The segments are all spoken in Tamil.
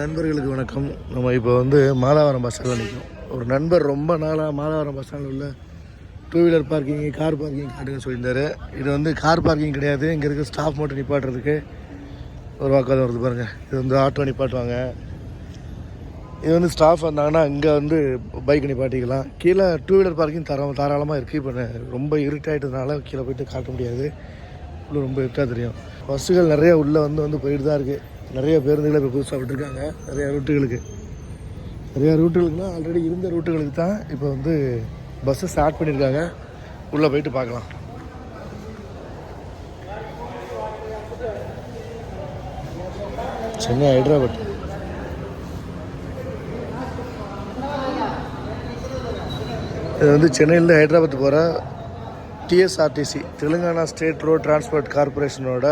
நண்பர்களுக்கு வணக்கம். நம்ம இப்போ வந்து மாதாவரம் பஸ் ஸ்டாண்டில் நிற்கிறோம் ஒரு நண்பர் ரொம்ப நாளாக மாதாவரம் பஸ் ஸ்டாண்டில் உள்ள two wheeler parking car parking காட்டுங்க சொல்லியிருந்தார். இது வந்து கார் பார்க்கிங் கிடையாது. இங்கே இருக்க ஸ்டாஃப் மட்டும் நிப்பாட்டுறதுக்கு ஒரு வாக்காளர் வருது பாருங்கள் இது வந்து ஆட்டோ நிப்பாட்டுவாங்க. இது வந்து ஸ்டாஃப் வந்தாங்கன்னா இங்கே வந்து பைக் நிப்பாட்டிக்கலாம். கீழே டூ வீலர் பார்க்கிங் தர தாராளமாக இருக்குது இப்போ ரொம்ப இருட்டாயிட்டதுனால கீழே போயிட்டு காட்ட முடியாது. ரொம்ப இருட்டாக தெரியும். பஸ்ஸுகள் நிறைய உள்ளே வந்து வந்து போயிட்டு தான் இருக்குது நிறைய பேருந்துகளை இப்போ புதுசாக விட்டுருக்காங்க. நிறையா ரூட்டுகளுக்கு. நிறையா ரூட்டுகளுக்குன்னா ஆல்ரெடி இருந்த ரூட்டுகளுக்கு தான் இப்போ வந்து பஸ்ஸை ஸ்டார்ட் பண்ணியிருக்காங்க உள்ளே போயிட்டு பார்க்கலாம். சென்னை ஹைதராபாத். இது வந்து சென்னையிலேருந்து ஹைதராபாத் போகிற TSRTC Telangana state road transport கார்பரேஷனோட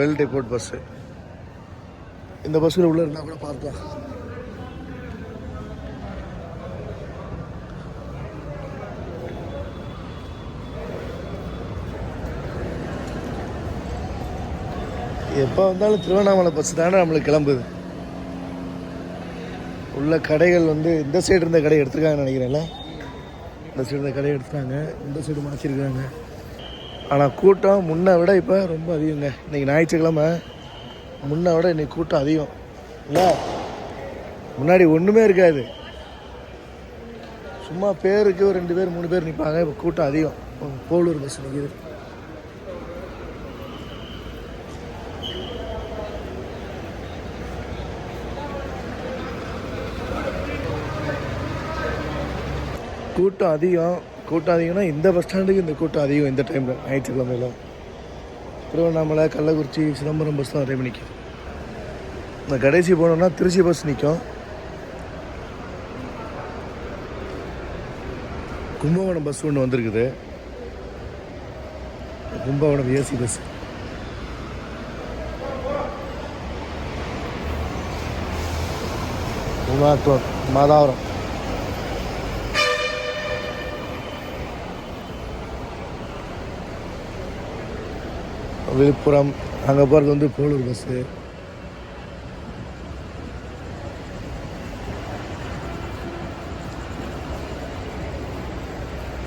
பெல் டிபோர்ட் பஸ்ஸு இந்த பஸ்ஸில் உள்ள இருந்தால் கூட பார்க்கலாம். எப்போ வந்தாலும் திருவண்ணாமலை பஸ் தானே நம்மளுக்கு கிளம்புது. உள்ள கடைகள் வந்து இந்த சைடு இருந்த கடை எடுத்துருக்காங்கன்னு நினைக்கிறேன்ல? இந்த சைடு இருந்த கடையை எடுத்துட்டாங்க இந்த சைடு மாற்றிருக்காங்க ஆனால் கூட்டம் முன்னே விட இப்போ ரொம்ப அதிகங்க. இன்றைக்கி ஞாயிற்றுக்கிழமை. முன்னை விட இன்னைக்கு கூட்டம் அதிகம். இல்லை? முன்னாடி ஒன்றுமே இருக்காது. சும்மா பேருக்கு ஒரு ரெண்டு பேர் மூணு பேர் நிற்பாங்க இப்போ கூட்டம் அதிகம். போலூர் பஸ் நிற்கிது கூட்டம் அதிகம். கூட்டம் அதிகம்னா இந்த பஸ் ஸ்டாண்டுக்கு இந்த கூட்டம் அதிகம் இந்த டைமில் ஞாயிற்றுக்கிழமையில. திருவண்ணாமலை கள்ளக்குறிச்சி சிதம்பரம் பஸ் தான் நிறைய நிற்கும் இந்த கடைசி போனோம்னா திருச்சி பஸ் நிற்கும் கும்பகோணம் பஸ் ஒன்று வந்திருக்குது. கும்பகோணம் ஏசி பஸ் மூணாக்குளம் மாதாவரம். விழுப்புரம் அங்கே போகிறது வந்து Polur bus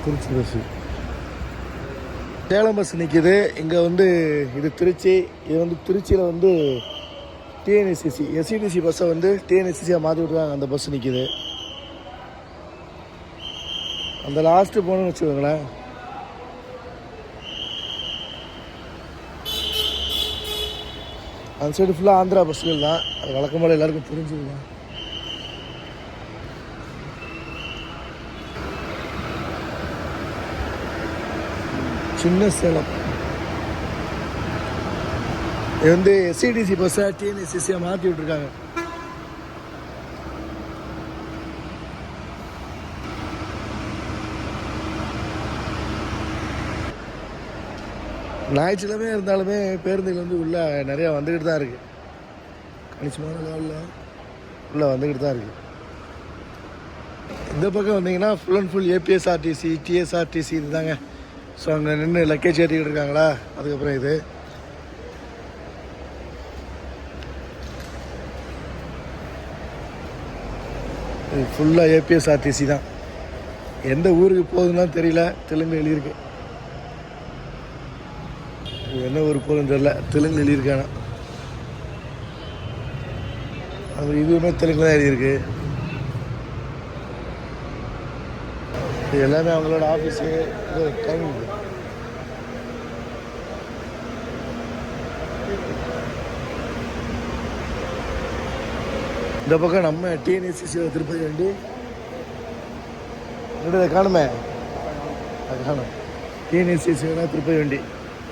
Trichy bus Salem bus நிற்கிது இங்கே வந்து இது திருச்சி இது வந்து திருச்சியில் வந்து டிஎன்எஸ்சிசி எஸ்சிடிசி பஸ்ஸை வந்து டிஎன்எஸ்சிசியாக மாற்றி விட்ருக்காங்க அந்த பஸ் நிற்கிது அந்த லாஸ்ட்டு போகணுன்னு வச்சுக்கோங்களேன். அந்த சைடு ஃபுல்லாக ஆந்திரா பஸ்கள் தான். அது வழக்கமாக எல்லாருக்கும் தெரிஞ்சது தான் சின்ன சேலம். இது வந்து எஸ்சிடிசி பஸ்ஸை டிஎன்எஸ்சிசியாக மாற்றி விட்ருக்காங்க ஞாயிற்றுக்கிழமை இருந்தாலுமே பேருந்துகள் வந்து உள்ளே நிறையா வந்துக்கிட்டு தான் இருக்குது கணிசமான லெவலில் உள்ளே வந்துக்கிட்டு தான் இருக்குது இந்த பக்கம் வந்தீங்கன்னா full and full APSRTC TSRTC இதுதாங்க. ஸோ அங்கே நின்று லக்கேஜ் ஏற்றிக்கிட்டு இருக்காங்களா? அதுக்கப்புறம் இது. ஃபுல்லாக ஏபிஎஸ்ஆர்டிசி தான். எந்த ஊருக்கு போகுதுன்னா தெரியல. தெலுங்கு எழுதியிருக்கு. என்ன ஊர் போகுதுன்னு தெரில தெலுங்கு எழுதியிருக்கானா? அது இதுவுமே தெலுங்கு தான் எழுதியிருக்கு. இது எல்லாமே அவங்களோட ஆஃபீஸு இது டைமிங் இந்த பக்கம் நம்ம டிஎன்எஸ்சிசி திருப்பதி வண்டி. என்னோட காணுமே? அது காணும். டிஎன்எஸ்சிசியோட திருப்பதி வண்டி.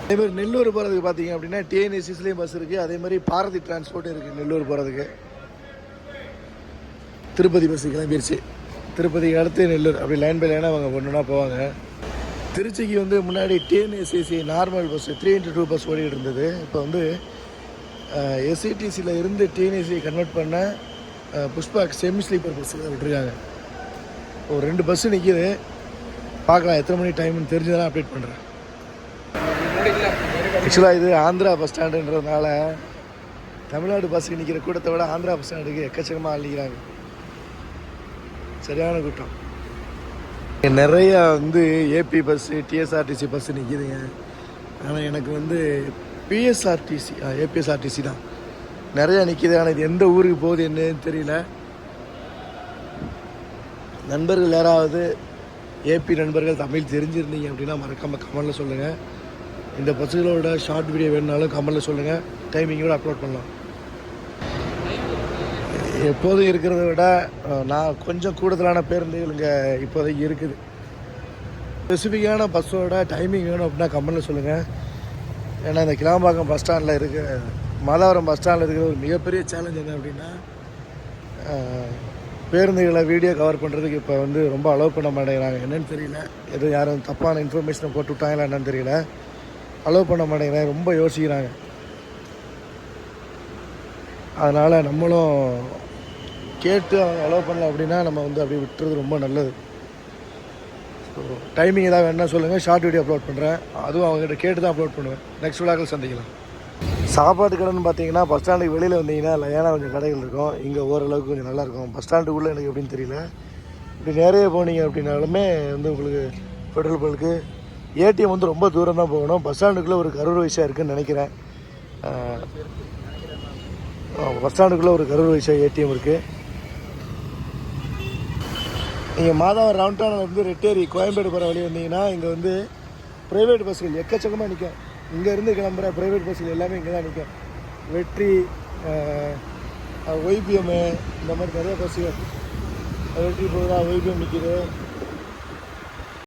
அதே மாதிரி நெல்லூர் போகிறதுக்கு பார்த்தீங்க அப்படின்னா டிஎன்எஸ்சிஸ்லேயும் பஸ் இருக்குது அதே மாதிரி பாரதி டிரான்ஸ்போர்ட்டும் இருக்குது நெல்லூர் போகிறதுக்கு திருப்பதி பஸ் கிளம்பிடுச்சு திருப்பதிக்கு அடுத்து நெல்லூர். அப்படி லைன் பை லைனாக அவங்க ஒன்றுனா போவாங்க. திருச்சிக்கு வந்து முன்னாடி TNSCC normal bus three into two bus ஓடிக்கிட்டு இருந்தது. இப்போ வந்து எஸ்சிடிசியில் இருந்து டிஎன்எஸ்சி கன்வெர்ட் பண்ண புஷ்பாக் செமி ஸ்லீப்பர் பஸ் விட்டுருக்காங்க. ஒரு ரெண்டு பஸ்ஸு நிற்கிது பார்க்கலாம் எத்தனை மணி டைம்னு தெரிஞ்சதெல்லாம் அப்டேட் பண்ணுறேன் ஆக்சுவலாக இது ஆந்திரா பஸ் ஸ்டாண்டுன்றதுனால தமிழ்நாடு பஸ்ஸுக்கு நிற்கிற கூட்டத்தை விட ஆந்திரா பஸ் ஸ்டாண்டுக்கு எக்கச்சக்கமாக அள்ளிக்கிறாங்க. சரியான கூட்டம். நிறையா நிறைய வந்து ஏபி பஸ்ஸு டிஎஸ்ஆர்டிசி பஸ்ஸு நிற்கிதுங்க ஆனால் எனக்கு வந்து பிஎஸ்ஆர்டிசி ஏபிஎஸ்ஆர்டிசி தான். நிறையா நிற்கிது ஆனால் இது எந்த ஊருக்கு போகுது என்னன்னு தெரியல. நண்பர்கள் யாராவது ஏபி நண்பர்கள் தமிழ் தெரிஞ்சிருந்தீங்க அப்படின்னா மறக்காமல் கமெண்டில் சொல்லுங்கள் இந்த பஸ்ஸுகளோட ஷார்ட் வீடியோ வேணுனாலும் கமெண்டில் சொல்லுங்கள் டைமிங்கோட அப்லோட் பண்ணலாம். எப்போதும் இருக்கிறத விட நான் கொஞ்சம் கூடுதலான பேருந்துகள் இங்கே இப்போதைக்கு இருக்குது. ஸ்பெசிஃபிக்கான பஸ்ஸோட டைமிங் வேணும் அப்படின்னா கமெண்டில் சொல்லுங்கள் ஏன்னா இந்த கிளாம்பாக்கம் பஸ் ஸ்டாண்டில் இருக்க மாதாவரம் பஸ் ஸ்டாண்டில் இருக்கிற ஒரு மிகப்பெரிய சேலஞ்ச் என்ன அப்படின்னா பேருந்துகளை வீடியோ கவர் பண்ணுறதுக்கு இப்போ வந்து ரொம்ப அலோவ் பண்ண மாட்டேங்கிறாங்க. என்னென்னு தெரியல. எதுவும் யாரும் தப்பான இன்ஃபர்மேஷனை போட்டு விட்டாங்களா என்னன்னு தெரியல. அலோவ் பண்ண மாட்டேங்கிறாங்க ரொம்ப யோசிக்கிறாங்க. அதனால் நம்மளும் கேட்டு அவங்க அலோவ் பண்ணல அப்படின்னா நம்ம வந்து அப்படியே விட்டுறது ரொம்ப நல்லது. ஸோ டைமிங் ஏதாவது வேணால் சொல்லுங்கள் ஷார்ட் வீடியோ அப்லோட் பண்ணுறேன் அதுவும் அவங்ககிட்ட கேட்டு தான் அப்லோட் பண்ணுவேன். நெக்ஸ்ட் விழாக்கள் சந்திக்கலாம். சாப்பாட்டு கடைன்னு பார்த்தீங்கன்னா பஸ் ஸ்டாண்டுக்கு வெளியில் வந்தீங்கன்னா லையான கொஞ்சம் கடைகள் இருக்கும். இங்கே ஓரளவுக்கு கொஞ்சம் நல்லாயிருக்கும் பஸ் ஸ்டாண்டுக்குள்ளே எனக்கு எப்படின்னு தெரியல. இப்படி நிறைய போனீங்க அப்படின்னாலுமே வந்து உங்களுக்கு பெட்ரோல் பல்க்கு ஏடிஎம் வந்து ரொம்ப தூரம் தான் போகணும். பஸ் ஸ்டாண்டுக்குள்ளே ஒரு கரூர் வயசாக இருக்குதுன்னு நினைக்கிறேன் பஸ் ஸ்டாண்டுக்குள்ளே ஒரு கரூர் வயசாக ஏடிஎம் இருக்குது நீங்கள் மாதாவரம் ரவுண்ட் டவுனில் ரெட்டேரி கோயம்பேடு போகிற வழி வந்தீங்கன்னா இங்கே வந்து ப்ரைவேட் பஸ்ஸுகள் எக்கச்சக்கமாக நிற்கும் இங்கேருந்து கிளம்புற ப்ரைவேட் பஸ்கள் எல்லாமே இங்கே தான் நிற்கும் வெற்றி ஒய்பிஎம்மு இந்த மாதிரி நிறைய பஸ்ஸுகள் வெற்றி போகிறா ஒய்பிஎம் நிற்கிது